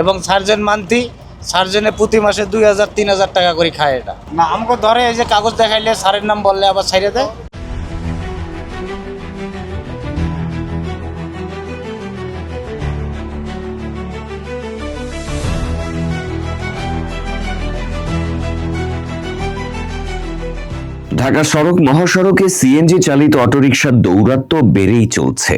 এবং সার্জেন মান্তি সার্জেনে প্রতি মাসে দুই হাজার তিন হাজার টাকা করে খায় এটা। না আমাকে ধরে এই যে কাগজ দেখাইলে স্যারের নাম বললে আবার ছাইড়ে দেয়। ঢাকা সড়ক মহাসড়কে সিএনজি চালিত অটোরিকশার দৌরাত্ম্য বেড়েই চলছে।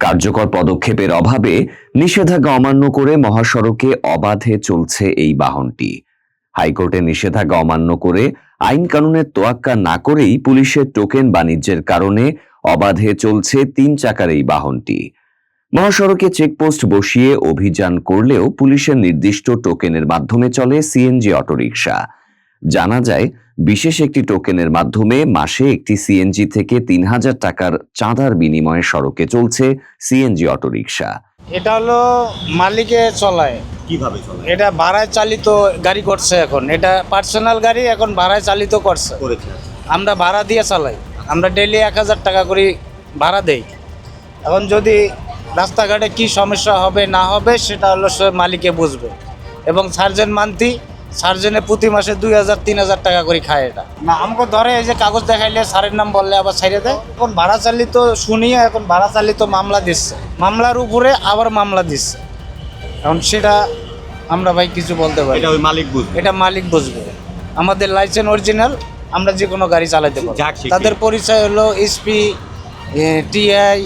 কার্যকর পদক্ষেপের অভাবে নিষেধাজ্ঞা অমান্য করে মহাসড়কে অবাধে চলছে এই বাহনটি। হাইকোর্টের নিষেধাজ্ঞা অমান্য করে আইন কানুনের তোয়াক্কা না করেই পুলিশের টোকেন বাণিজ্যের কারণে অবাধে চলছে তিন চাকার এই বাহনটি। মহাসড়কে চেকপোস্ট বসিয়ে অভিযান করলেও পুলিশের নির্দিষ্ট টোকেনের মাধ্যমে চলে সিএনজি অটোরিকশা। জানা যায় বিশেষ একটি টোকেনের মাধ্যমে মাসে একটি সিএনজি থেকে তিন হাজার টাকার চাঁদার বিনিময়ে সড়কে চলছে সিএনজি অটোরিকশা। এটা হলো মালিকে চলায়। কীভাবে চলে এটা ভাড়ায় চালিত গাড়ি করছে এখন। এটা পার্সোনাল গাড়ি এখন ভাড়ায় চালিত করছে। আমরা ভাড়া দিয়ে চালাই। আমরা ডেলি এক হাজার টাকা করে ভাড়া দেই। এখন যদি রাস্তাঘাটে কি সমস্যা হবে না হবে সেটা হলো সে মালিকে বুঝবে। এবং সার্জেন মান্তি সার্জেনে প্রতি মাসে দুই হাজার তিন হাজার টাকা করে খায় এটা। না আমাকে ধরে এই যে কাগজ দেখাইলে স্যারের নাম বললে আবার ছাইড়ে দেয়। এখন ভাড়া চালিত শুনিয়ে এখন ভাড়া চালিত মামলা দিচ্ছে। মামলার উপরে আবার মামলা দিচ্ছে। এখন সেটা আমরা ভাই কিছু বলতে পারি। এটা ওই মালিক বুঝবে। এটা মালিক বুঝবে। আমাদের লাইসেন্স অরিজিনাল আমরা যে কোনো গাড়ি চালাতে পারব। যাক তাদের পরিচয় হলো এসপি টিআই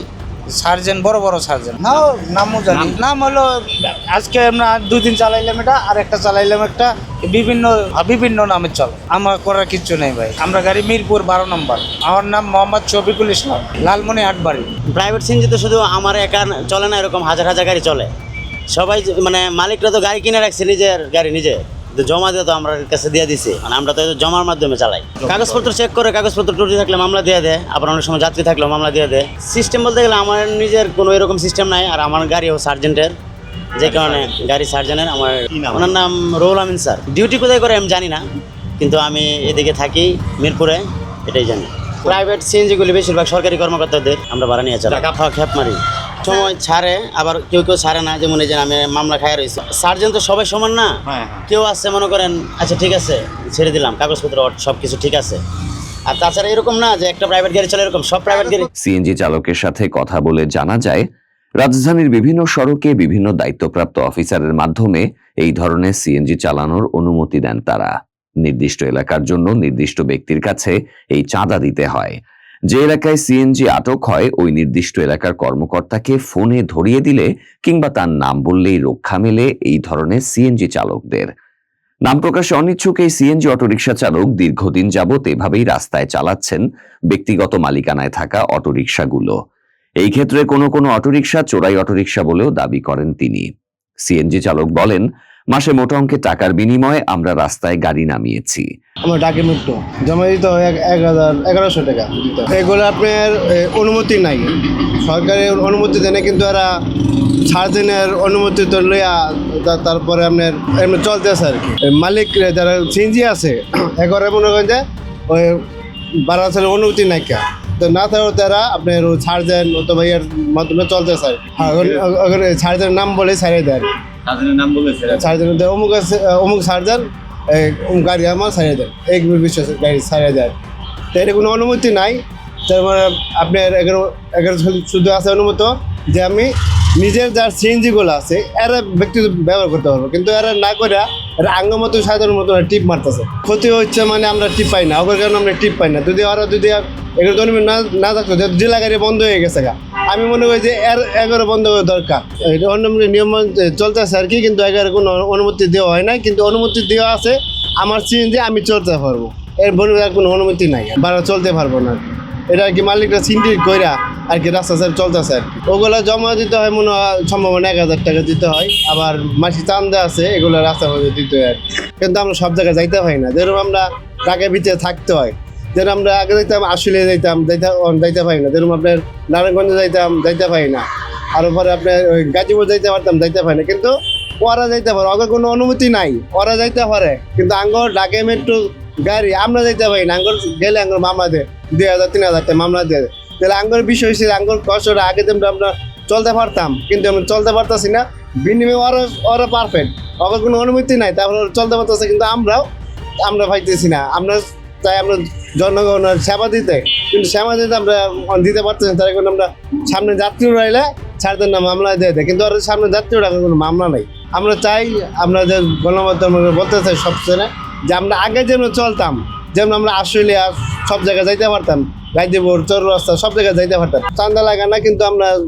সার্জেন বড় বড় সার্জেন না নামও জানি। নাম হলো আজকে আমরা দুই দিন চালাইলাম এটা আর একটা চালাইলাম একটা বিভিন্ন বিভিন্ন নামে চলে। আমার করার কিচ্ছু নেই ভাই। আমরা গাড়ি মিরপুর বারো নম্বর। আমার নাম মোহাম্মদ শফিকুল ইসলাম লালমনি হাটবাড়ি। প্রাইভেট সিএনজি তো শুধু আমার একা চলে না এরকম হাজার হাজার গাড়ি চলে। সবাই যে- মানে মালিকরা তো গাড়ি কিনে রাখছে নিজের গাড়ি নিজে। জমা দিয়ে তো আমরা কাছে দিয়ে দিছি। মানে আমরা তো জমার মাধ্যমে চালাই। কাগজপত্র চেক করে কাগজপত্র ত্রুটি থাকলে মামলা দিয়ে দেয় আবার অনেক সময় যাত্রী থাকলে মামলা দিয়ে দেয়। সিস্টেম বলতে গেলে আমার নিজের কোনো এরকম সিস্টেম নাই আর আমার গাড়িও সার্জেন্টের যে কারণে গাড়ি সার্জেনের আমার ওনার নাম রোহুল আমিন স্যার। ডিউটি কোথায় করে আমি জানি না কিন্তু আমি এদিকে থাকি মিরপুরে এটাই জানি। প্রাইভেট সিএনজিগুলি বেশিরভাগ সরকারি কর্মকর্তাদের আমরা ভাড়া নিয়ে চালাই। খেপ মারি সময় ছাড়ে আবার কেউ কেউ ছাড়ে না যেমন এই যে আমি মামলা খাই রয়েছি। সার্জেন তো সবাই সমান না? হ্যাঁ হ্যাঁ। কেউ আসছে মনে করেন আচ্ছা ঠিক আছে ছেড়ে দিলাম কাগজপত্র সব কিছু ঠিক আছে। আর তাছাড়া এরকম না যে একটা প্রাইভেট গাড়ি চলে এরকম সব প্রাইভেট গাড়ি। সিএনজি চালকের সাথে কথা বলে জানা যায় রাজধানীর বিভিন্ন সড়কে বিভিন্ন দায়িত্বপ্রাপ্ত অফিসারের মাধ্যমে এই ধরনের সিএনজি চালানোর অনুমতি দেন তারা। নির্দিষ্ট এলাকার জন্য নির্দিষ্ট ব্যক্তির কাছে এই চাঁদা দিতে হয়। যে এলাকায় সিএনজি আটক হয়, ওই নির্দিষ্ট এলাকার কর্মকর্তাকে ফোনে ধরিয়ে দিলে কিংবা তার নাম বললেই রক্ষা মেলে এই ধরনের সিএনজি চালকদের। নাম প্রকাশে অনিচ্ছুক এই সিএনজি অটোরিকশা চালক দীর্ঘদিন যাবৎ এভাবেই রাস্তায় চালাচ্ছেন ব্যক্তিগত মালিকানায় থাকা অটোরিকশাগুলো। এই ক্ষেত্রে কোনো কোনো অটোরিকশা চোরাই অটোরিকশা বলেও দাবি করেন তিনি। সিএনজি চালক বলেন মাসে মোটা অঙ্কের টাকার বিনিময়ে আমরা রাস্তায় গাড়ি নামিয়েছি। আমার ডাকে মুক্ত। জমা দিতে হয় এক হাজার এগারোশো টাকা। এগুলো আপনার অনুমতি নাই। সরকারের অনুমতি দেয় না কিন্তু এরা সার্জেনের অনুমতি তো লইয়া তারপরে আপনার এমনি চলতেছে আর কি। মালিক যারা সিনজি আছে একবারে মনে করেন যে ওই বারো অনুমতি নাই কা। তো না থাকলেও তারা আপনার সার্জেন অথবা ইয়ের মাধ্যমে চলতেছে আর এখন নাম বলে ছাড়িয়ে দেয় তাদের নাম বলেছে? সার্জন অমুক আছে অমুক অমুক গাড়ি আমার সারিয়ে দেয় এই বিশ্বাস গাড়ি সারিয়ে দেয়। তো এটা কোনো অনুমতি নাই। তার মানে আপনার এগারো এগারো শুধু আছে অনুমত যে আমি নিজের যার সিএনজিগুলো আছে, এরা ব্যক্তিগত ব্যবহার করতে পারব। কিন্তু এরা না করে এরা আঙ্গ মতো সাধারণ মতো টিপ মারতেছে। ক্ষতি হচ্ছে মানে আমরা টিপ পাই না ওদের কারণে আমরা টিপ পাই না। যদি ওরা যদি এগারো অনুমতি না না থাকতো জেলা গাড়ি বন্ধ হয়ে গেছে গা। আমি মনে করি যে এর এগারো বন্ধ করা দরকার। অন্য নিয়ম চলতেছে আর কি, কিন্তু এগারো কোনো অনুমতি দেওয়া হয় না কিন্তু অনুমতি দেওয়া আছে, আমার সিএনজি আমি চলতে পারব। এর বলে কোনো অনুমতি নাই বাড়া চলতে পারব না। এটা আর কি মালিকরা সিন্ডিক কইরা আর কি রাস্তা সাইড চলতেছে। ওগুলো জমা দিতে হয় মনে হয় সম্ভাবনা এক হাজার টাকা দিতে হয়। আবার মাসি চান্দা আছে, এগুলো রাস্তা দিতে হয় কিন্তু আমরা সব জায়গায় যাইতে পারি না। যেরকম আমরা টাকা ভিতরে থাকতে হয়, যেরকম আমরা আগে যাইতাম আসলে যাইতাম, যাইতে যাইতে পারি না। যেরকম আপনার নারায়ণগঞ্জে যাইতাম, যাইতে পারি না। আর পরে আপনার ওই গাজীপুর যাইতে পারতাম, যাইতে পারি না। কিন্তু ওরা যাইতে পারে, ওদের কোনো অনুমতি নাই। ওরা যাইতে পারে, কিন্তু আঙ্গর ডাকে মেট্রো গাড়ি, আমরা যাইতে পারি না। আঙ্গর গেলে আঙ্গর মামলা দে দুই হাজার, তিন হাজার টাকা মামলা দিয়ে। তাহলে আঙ্গুর বিষয় হচ্ছে আঙ্গর কষ্টটা আগে যেমন আমরা চলতে পারতাম, কিন্তু আমরা চলতে পারতাছি না। বিনিময়ে ওরা ওরা পারফেক্ট ওদের কোনো অনুমতি নাই, তারপরে ওরা চলতে পারতেছে, কিন্তু আমরাও, আমরা পাইতেছি না। আমরা তাই আমরা জনগণের সেবা দিতে, কিন্তু সেবা দিতে আমরা দিতে পারতেছি না। তার কারণে আমরা সামনে যাত্রী রইলে ছাড়তেন না, মামলা দিয়ে দেয়। কিন্তু ওর সামনে যাত্রী রাখার কোনো মামলা নাই। আমরা চাই আমরা যে গণমাধ্যম বলতে চাই সবসময় যে আমরা আগে যেমন চলতাম, যেমন আমরা অস্ট্রেলিয়া সব জায়গায় যাইতে পারতাম। গাইদিপুর চৌরাস্তা সব জায়গায় যাইতে পারতাম। চান্দা লাগা না, কিন্তু আমরা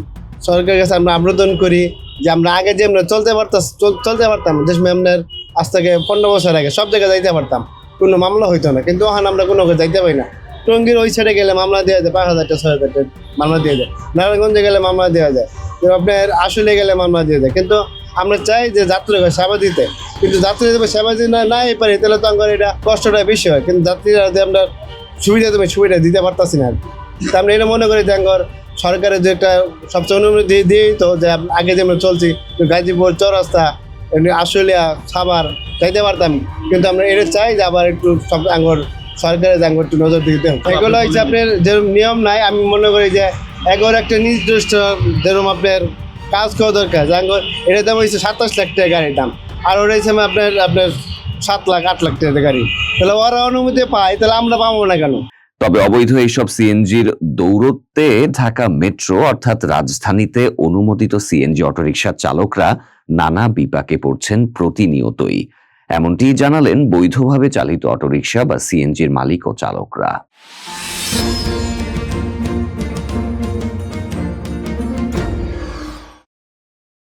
সরকারের কাছে আমরা আবেদন করি যে আমরা আগে যে আমরা চলতে পারতাম, চল- চলতে পারতাম। যে আপনার আজ থেকে পনেরো বছর আগে সব জায়গায় যাইতে পারতাম। কোনো মামলা হইতো না, কিন্তু ওখানে আমরা কোনো যাইতে পারি না। টঙ্গির ওই সাইডে গেলে মামলা দেওয়া যায়, পাঁচ হাজার টাকা ছয় হাজার টাকা মামলা দিয়ে যায়। নারায়ণগঞ্জে গেলে মামলা দেওয়া যায়। আপনার আসলে গেলে মামলা দিয়ে যায়। কিন্তু আমরা চাই যে যাত্রীকে সেবা দিতে। কিন্তু যাত্রী যদি সেবা যদি না নাই পারি, তাহলে তো আমার এটা কষ্টটা বেশি হয়। কিন্তু যাত্রীরা যদি আমরা সুবিধা দেবে সুবিধা দিতে পারতাছি না তা আমরা এটা মনে করি যে আমার সরকারের যে একটা সবচেয়ে অনুমতি দিয়ে দিয়েই তো যে আগে যেমন চলছি গাজীপুর চৌরাস্তা এমনি আশুলিয়া সাভার যাইতে পারতাম। কিন্তু আমরা এটা চাই যে আবার একটু সব আঙ্গর সরকারের আঙ্গর একটু নজর দিতে হবে এগুলো হচ্ছে আপনার যেরকম নিয়ম নাই আমি মনে করি যে এগোর একটা নির্দিষ্ট যেরকম আপনার কাজ করা দরকার। যে আঙ্গর এটার দাম হচ্ছে সাতাশ লাখ টাকা গাড়ির দাম। আর ওটা হচ্ছে আপনার আপনার সাত লাখ, আট লাখ টাকা গাড়ি। তাহলে ওরা অনুমতি পায়, তাহলে আমরা পাবো না কেন? তবে অবৈধ এইসব সিএনজির দৌরত্বে ঢাকা মেট্রো অর্থাৎ রাজধানীতে অনুমোদিত সিএনজি অটোরিকশা চালকরা নানা বিপাকে পড়ছেন প্রতিনিয়তই। এমনটি জানালেন বৈধভাবে চালিত অটোরিকশা বা সিএনজির মালিক ও চালকরা।